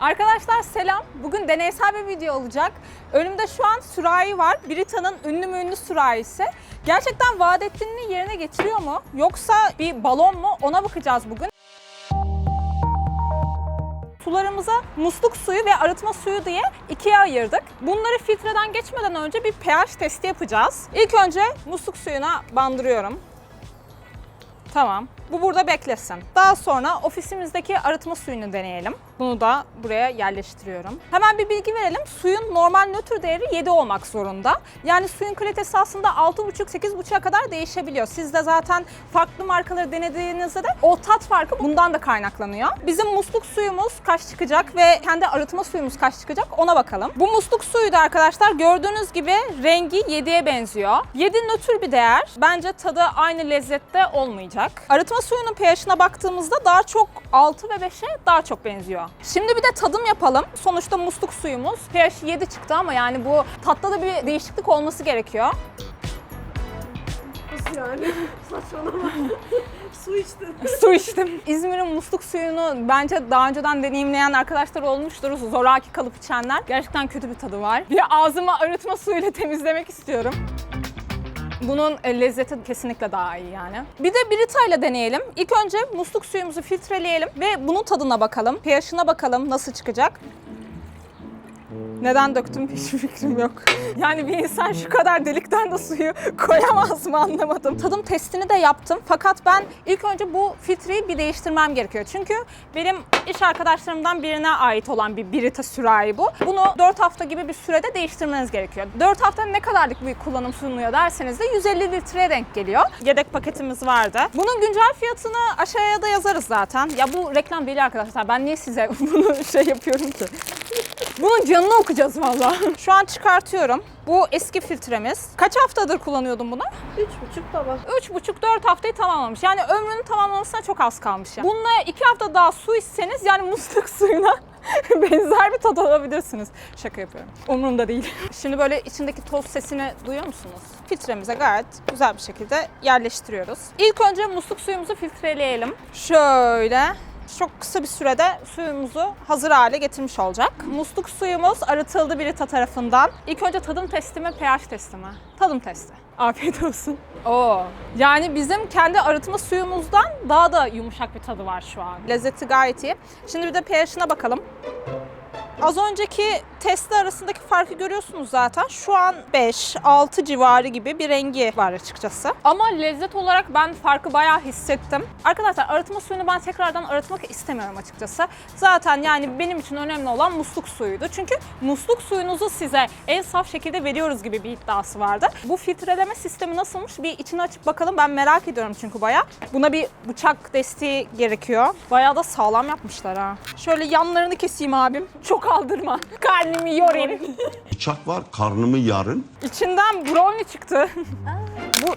Arkadaşlar selam. Bugün deneysel bir video olacak. Önümde şu an sürahi var. Brita'nın ünlü mü ünlü sürahisi. Gerçekten vaat yerine getiriyor mu? Yoksa bir balon mu? Ona bakacağız bugün. Sularımıza musluk suyu ve arıtma suyu diye ikiye ayırdık. Bunları filtreden geçmeden önce bir pH testi yapacağız. İlk önce musluk suyuna bandırıyorum. Tamam. Bu burada beklesin. Daha sonra ofisimizdeki arıtma suyunu deneyelim. Bunu da buraya yerleştiriyorum. Hemen bir bilgi verelim. Suyun normal nötr değeri 7 olmak zorunda. Yani suyun kalitesi aslında 6,5-8,5'a kadar değişebiliyor. Siz de zaten farklı markaları denediğinizde de o tat farkı bundan da kaynaklanıyor. Bizim musluk suyumuz kaç çıkacak ve kendi arıtma suyumuz kaç çıkacak ona bakalım. Bu musluk suyu da arkadaşlar gördüğünüz gibi rengi 7'ye benziyor. 7 nötr bir değer. Bence tadı aynı lezzette olmayacak. Arıtma suyunun pH'ine baktığımızda daha çok 6 ve 5'e daha çok benziyor. Şimdi bir de tadım yapalım. Sonuçta musluk suyumuz pH 7 çıktı ama yani bu tatta da bir değişiklik olması gerekiyor. Nasıl yani? Saçmalama. Su içtin. Su içtim. İzmir'in musluk suyunu bence daha önceden deneyimleyen arkadaşlar olmuştur. Zoraki kalıp içenler. Gerçekten kötü bir tadı var. Bir ağzımı arıtma suyuyla temizlemek istiyorum. Bunun e, lezzeti kesinlikle daha iyi yani. Bir de Brita ile deneyelim. İlk önce musluk suyumuzu filtreleyelim ve bunun tadına bakalım. pH'ine bakalım nasıl çıkacak. Neden döktüm hiçbir fikrim yok. Yani bir insan şu kadar delikten de suyu koyamaz mı anlamadım. Tadım testini de yaptım fakat ben ilk önce bu filtreyi bir değiştirmem gerekiyor. Çünkü benim iş arkadaşlarımdan birine ait olan bir Brita sürahi bu. Bunu 4 hafta gibi bir sürede değiştirmeniz gerekiyor. 4 hafta ne kadarlık bir kullanım sunuyor derseniz de 150 litreye denk geliyor. Yedek paketimiz vardı. Bunun güncel fiyatını aşağıya da yazarız zaten. Ya bu reklam değil arkadaşlar. Ben niye size bunu şey yapıyorum ki? Bunun canını okuyacağız valla. Şu an çıkartıyorum. Bu eski filtremiz. Kaç haftadır kullanıyordum bunu? Üç buçuk baba. 3,5-4 haftayı tamamlamış. Yani ömrünün tamamlamasına çok az kalmış. Yani. Bununla 2 hafta daha su içseniz yani musluk suyuna benzer bir tat alabilirsiniz. Şaka yapıyorum. Umurumda değil. Şimdi böyle içindeki toz sesini duyuyor musunuz? Filtremize gayet güzel bir şekilde yerleştiriyoruz. İlk önce musluk suyumuzu filtreleyelim. Şöyle çok kısa bir sürede suyumuzu hazır hale getirmiş olacak. Musluk suyumuz arıtıldı Brita tarafından. İlk önce tadım testi mi, pH testi mi? Tadım testi. Afiyet olsun. Oo. Yani bizim kendi arıtma suyumuzdan daha da yumuşak bir tadı var şu an. Lezzeti gayet iyi. Şimdi bir de pH'ine bakalım. Az önceki testi arasındaki farkı görüyorsunuz zaten. Şu an 5-6 civarı gibi bir rengi var açıkçası. Ama lezzet olarak ben farkı bayağı hissettim. Arkadaşlar arıtma suyunu ben tekrardan arıtmak istemiyorum açıkçası. Zaten yani benim için önemli olan musluk suyuydu. Çünkü musluk suyunuzu size en saf şekilde veriyoruz gibi bir iddiası vardı. Bu filtreleme sistemi nasılmış bir içini açıp bakalım. Ben merak ediyorum çünkü bayağı. Buna bir bıçak desteği gerekiyor. Bayağı da sağlam yapmışlar ha. Şöyle yanlarını keseyim abim. Çok aldırma. Karnımı yorayım. Bıçak var, karnımı yarın. İçinden brownie çıktı. Bu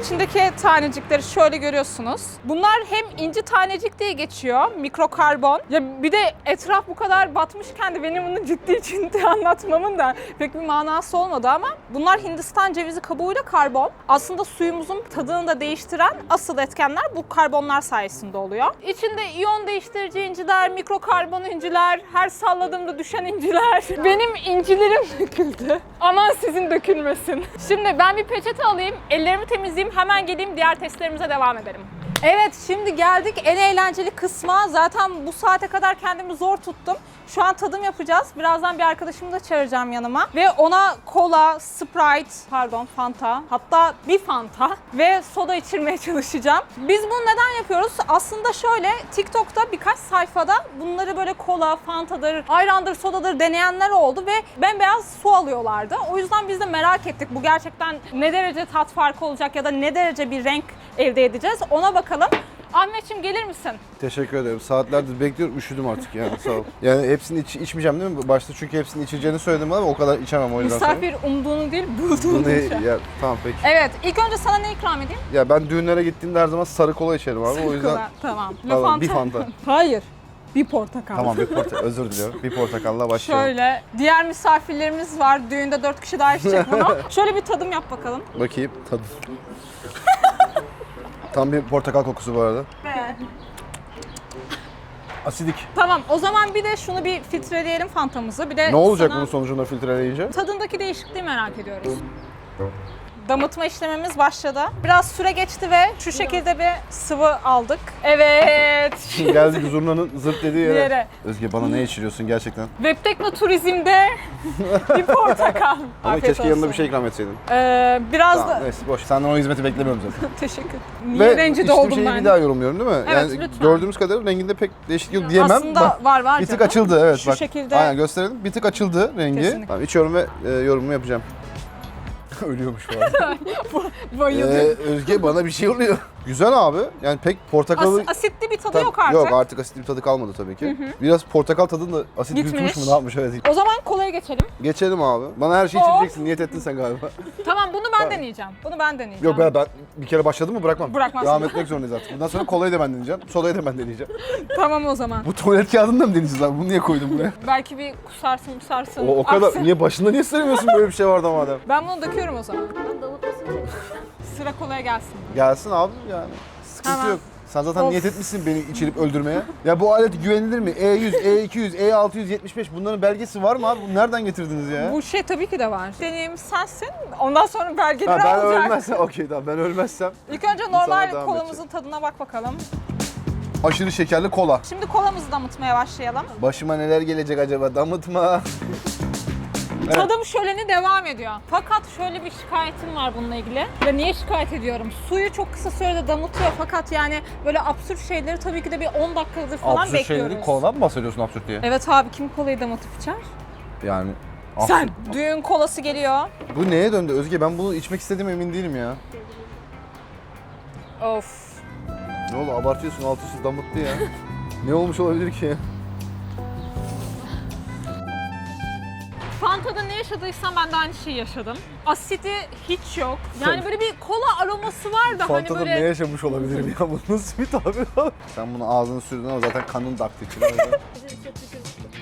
İçindeki tanecikleri şöyle görüyorsunuz. Bunlar hem inci tanecik diye geçiyor, mikrokarbon. Ya bir de etraf bu kadar batmışken de benim bunu ciddi ciddi anlatmamın da pek bir manası olmadı ama bunlar Hindistan cevizi kabuğuyla karbon. Aslında suyumuzun tadını da değiştiren asıl etkenler bu karbonlar sayesinde oluyor. İçinde iyon değiştirici inciler, mikrokarbon inciler, her salladığımda düşen inciler. Benim incilerim döküldü. Aman sizin dökülmesin. Şimdi ben bir peçete alayım, ellerimi temizleyeyim, hemen geleyim diğer testlerimize devam edelim. Evet şimdi geldik en eğlenceli kısma. Zaten bu saate kadar kendimi zor tuttum. Şu an tadım yapacağız. Birazdan bir arkadaşımı da çağıracağım yanıma. Ve ona kola, Sprite, pardon Fanta, hatta bir Fanta ve soda içirmeye çalışacağım. Biz bunu neden yapıyoruz? Aslında şöyle TikTok'ta birkaç sayfada bunları böyle kola, Fanta'dır, ayrandır, sodadır deneyenler oldu ve bembeyaz su alıyorlardı. O yüzden biz de merak ettik bu gerçekten ne derece tat farkı olacak ya da ne derece bir renk elde edeceğiz ona bakalım. Ahmetciğim gelir misin? Teşekkür ederim. Saatlerdir bekliyorum. Üşüdüm artık yani. Sağ ol. Yani hepsini iç, içmeyeceğim değil mi? Başta çünkü hepsini içeceğini söyledim ama o kadar içemem o yüzden. Misafir umduğunu değil bulduğunu Bunu içer. ya, tamam peki. Evet, ilk önce sana ne ikram edeyim? Ya ben düğünlere gittiğimde her zaman sarı kola içerim abi. o yüzden Kola. Tamam. Tamam, bir Fanta. Hayır. Bir portakal. tamam bir porta özür diliyorum. Bir portakalla başlayalım. Şöyle, diğer misafirlerimiz var. Düğünde dört kişi daha içecek bunu. Şöyle bir tadım yap bakalım. Bakayım tadı. Tam bir portakal kokusu bu arada. Asidik. Tamam o zaman bir de şunu bir filtreleyelim fantamızı. Bir de Ne olacak sana bunun sonucunda filtreleyince? Tadındaki değişikliği merak ediyoruz. Damıtma işlemimiz başladı. Biraz süre geçti ve şu şekilde bir sıvı aldık. Evet. Geldik zurnanın zırt dediği yere. Yere. Özge bana ne içiriyorsun gerçekten? Web Tekno Turizm'de bir portakal. Ama Afiyet keşke yanında olsun. bir şey ikram etseydin. Ee, biraz Tamam, da... neyse boş. Senden o hizmeti beklemiyorum zaten. Teşekkür. Niye rencide içtiğim oldum şeyi ben? bir daha yorumluyorum değil mi? Evet, yani lütfen. gördüğümüz kadarıyla renginde pek değişiklik yok diyemem. Aslında Bak, var var bir tık canım. açıldı evet Şu bak. şekilde- Aynen gösterelim. Bir tık açıldı rengi. Kesinlikle. Tamam, içiyorum ve e, yorumumu yapacağım. Ölüyormuş bu arada. Bayıldım. Ee, Özge bana bir şey oluyor. Güzel abi. Yani pek portakalı... As- asitli bir tadı Tabii- yok artık. Yok artık asitli bir tadı kalmadı tabii ki. Biraz portakal tadını da asit Gitmiş. yutmuş mu ne yapmış evet. O zaman kolaya geçelim. Geçelim abi. Bana her şeyi Of. içireceksin. Niyet ettin sen galiba. Tamam bunu ben deneyeceğim. Bunu ben deneyeceğim. Yok ben, ben bir kere başladım mı bırakmam. Bırakmazsın. Devam etmek zorundayız artık. Bundan sonra kolayı da ben deneyeceğim. Sodayı da ben deneyeceğim. Tamam o zaman. Bu tuvalet kağıdını da mı deneyeceğiz abi? Bunu niye koydun buraya? Belki bir kusarsın kusarsın. O, o kadar. aksın. Niye başında niye söylemiyorsun böyle bir şey vardı madem? Ben bunu döküyorum o zaman. Çekeceğim. Sıra kolaya gelsin. Gelsin abi yani. Sıkıntı Tamam. yok. Sen zaten Of. niyet etmişsin beni içirip öldürmeye. Ya bu alet güvenilir mi? E E100, E200, E675 bunların belgesi var mı abi? Bunu nereden getirdiniz ya? Bu şey tabii ki de var. Deneyim sensin. Ondan sonra belgeleri Ha, ben alacak. ölmezsem, okey tamam ben ölmezsem. İlk önce normal devam kolamızın tadına bak bakalım. Aşırı şekerli kola. Şimdi kolamızı damıtmaya başlayalım. Başıma neler gelecek acaba? Damıtma. Evet. Tadım şöleni devam ediyor. Fakat şöyle bir şikayetim var bununla ilgili. Ve niye şikayet ediyorum? Suyu çok kısa sürede damıtıyor fakat yani böyle absürt şeyleri tabii ki de bir 10 dakikadır falan bekliyoruz. koladan mı bahsediyorsun absürt diye? Evet abi kim kolayı damıtıp içer? Yani Sen. Düğün kolası geliyor. Bu neye döndü Özge? Ben bunu içmek istediğim emin değilim ya. Of. Ne oldu abartıyorsun alt üstü damıttı ya. ne olmuş olabilir ki? Yaşadıysam ben de aynı şeyi yaşadım. Asidi hiç yok. Yani böyle bir kola aroması var da hani Fanta'da böyle... ne yaşamış olabilirim ya? Bu nasıl bir tabir abi? Sen bunu ağzına sürdün ama zaten kanın da aktı içine. o yüzden.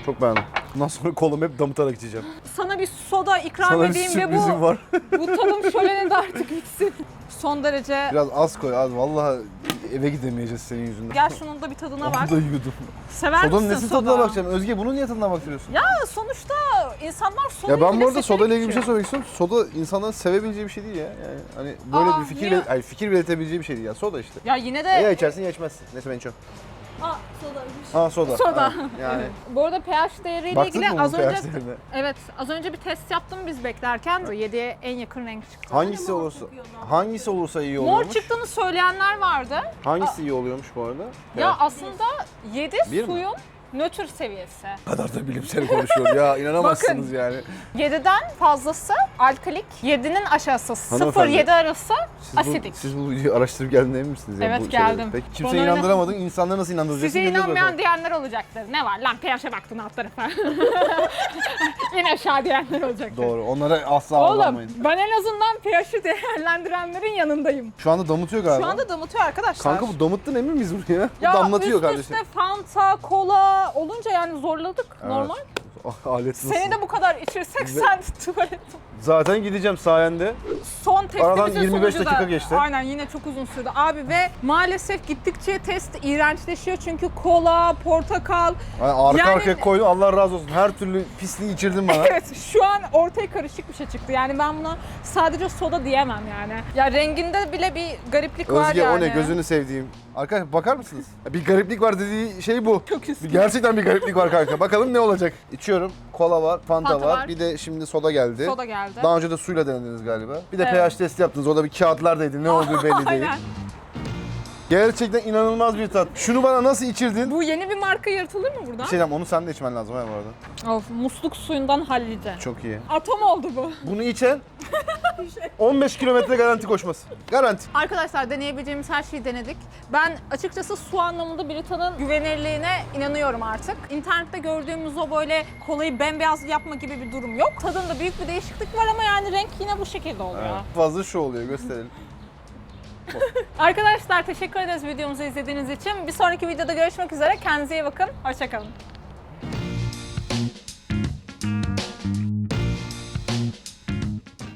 Çok beğendim. Bundan sonra kolumu hep damıtarak içeceğim. Sana bir soda ikram Sana bir edeyim ve sürprizim bu, var. bu tadım şöleni de artık bitsin. Son derece... Biraz az koy az. Vallahi eve gidemeyeceğiz senin yüzünden. Gel şunun da bir tadına Onu bak. da yudum. Sever Sodanın misin nesi soda? tadına bakacağım? Özge bunun niye tadına baktırıyorsun? Ya sonuçta insanlar soda Ya ben bu arada soda ile ilgili bir şey söylemek istiyorum. Soda insanların sevebileceği bir şey değil ya. Yani hani böyle Aa, bir fikir niye? bile, ay fikir belirtebileceği bir şey değil ya. Soda işte. Ya yine de Ya içersin ya içmezsin. Neyse ben içiyorum. Aa sodaymış. Ha soda. Soda. Ha, yani. bu arada pH değeriyle Baktın ilgili mı az bunun önce pH değerine? evet az önce bir test yaptım biz beklerken 7'ye en yakın renk çıktı. Hangisi mor olursa hangisi olursa iyi Mor oluyormuş. çıktığını söyleyenler vardı. Hangisi iyi oluyormuş bu arada? Ya Evet. aslında 7 Bir mi? suyun nötr seviyesi. Kadar da bilimsel konuşuyor ya inanamazsınız Bakın. yani. 7'den fazlası alkalik, 7'nin aşağısı Hanımefendi, 0-7 arası Siz bu, asidik. siz bu videoyu araştırıp geldiğine emin misiniz? ya Evet, bu geldim. Peki kimseyi öyle- inandıramadın, insanları nasıl inandıracaksın? Size inanmayan diyenler olacaktır. Ne var lan pH'e baktın alt tarafa. İn aşağı diyenler olacaktır. Doğru, onlara asla Oğlum ben en azından pH'i değerlendirenlerin yanındayım. Şu anda damıtıyor galiba. Şu anda damıtıyor arkadaşlar. Kanka bu damıttın emin miyiz bunu ya? Bu damlatıyor üst kardeşim. üste Fanta, kola olunca yani zorladık. Normal. Ah, Alet Seni de bu kadar içirsek Ve- sen tuvalet. Zaten gideceğim sayende. Son testimizin Aradan 25 sonucu da- dakika geçti. Aynen yine çok uzun sürdü. Abi ve maalesef gittikçe test iğrençleşiyor çünkü kola, portakal. Yani arka Yani- arkaya koydun Allah razı olsun. Her türlü pisliği içirdin bana. Evet şu an ortaya karışık bir şey çıktı. Yani ben buna sadece soda diyemem yani. Ya renginde bile bir gariplik var Özge yani. o ne gözünü sevdiğim. Arkadaşlar bakar mısınız? Bir gariplik var dediği şey bu. Çok üstü. Gerçekten bir gariplik var kanka. Bakalım ne olacak. İçiyorum. Kola var, Fanta, Fanta var. var. Bir de şimdi soda geldi. Soda geldi. Daha önce de suyla denediniz galiba. Bir de Evet. pH testi yaptınız. Orada bir kağıtlardaydı. Ne olduğu belli değil. Aynen. Gerçekten inanılmaz bir tat. Şunu bana nasıl içirdin? Bu yeni bir marka yaratılır mı burada? Bir şey diyeyim, onu sen de içmen lazım ha bu arada. Of musluk suyundan hallice. Çok iyi. Atom oldu bu. Bunu içen 15 kilometre garanti koşması. Garanti. Arkadaşlar deneyebileceğimiz her şeyi denedik. Ben açıkçası su anlamında Brita'nın güvenirliğine inanıyorum artık. İnternette gördüğümüz o böyle kolayı bembeyaz yapma gibi bir durum yok. Tadında büyük bir değişiklik var ama yani renk yine bu şekilde oluyor. Fazla şu oluyor gösterelim. Arkadaşlar teşekkür ederiz videomuzu izlediğiniz için. Bir sonraki videoda görüşmek üzere. Kendinize iyi bakın. Hoşçakalın.